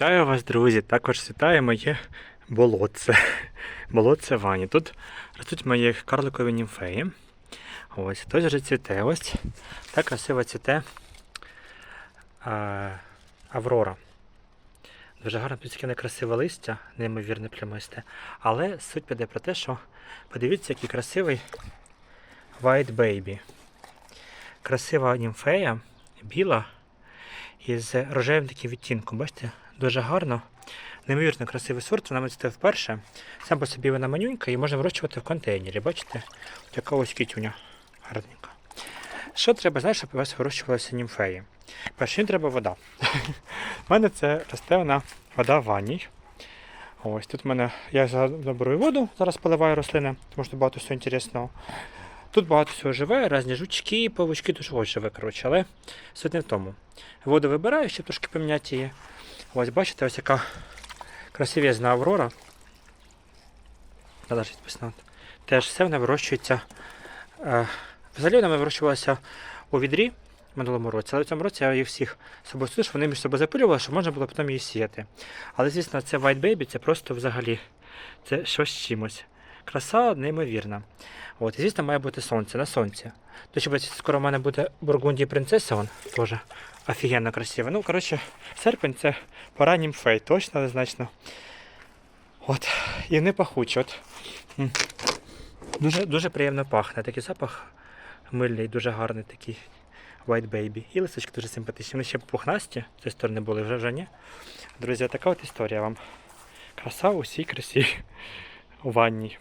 Вітаю вас, друзі! Також вітаю моє болотце. Болотце вані. Тут ростуть мої карликові німфеї. Ось, хтось вже цвіте. Ось так красиво цвіте а, Аврора. Дуже гарно таке красиве листя, неймовірне плямисте. Але суть піде про те, що подивіться, який красивий White Baby. Красива німфея, біла із рожевим таким відтінком. Бачите, дуже гарно. Неймовірно красивий сорт, вона це вперше. Сам по собі вона манюнька і можна вирощувати в контейнері. Бачите? От яка ось кітюня гарненька. Що треба, знаєш, щоб у вас вирощувалися німфеї? Перше, їм треба вода. У мене це росте вона вода в ванній. Ось тут в мене я заберу воду, зараз поливаю рослини, тому що багато всього інтересного. Тут багато всього живе, різні жучки, павучки, дуже ось живе, коротше, але суть не в тому. Воду вибираю, щоб трошки поміняти її. Ось бачите, ось яка красивезна аврора. Теж все вона вирощується. Е, взагалі вона вирощувалася у відрі в минулому році, але в цьому році я їх всіх собою щоб вони між собою запилювали, щоб можна було потім її сіяти. Але, звісно, це White Baby, це просто взагалі це щось чимось. Краса неймовірна. От, і звісно, має бути сонце на сонці. До речі, скоро в мене буде Бургундія принцеса, вон теж офігенно красива. Ну, коротше, серпень це пора німфей, точно, однозначно. От, і вони пахучі. От. Дуже, дуже приємно пахне. Такий запах мильний, дуже гарний такий White Baby. І лисички дуже симпатичні. Вони ще пухнасті, з цієї сторони були вже вже ні. Друзі, така от історія вам. Краса у всій красі у ванній.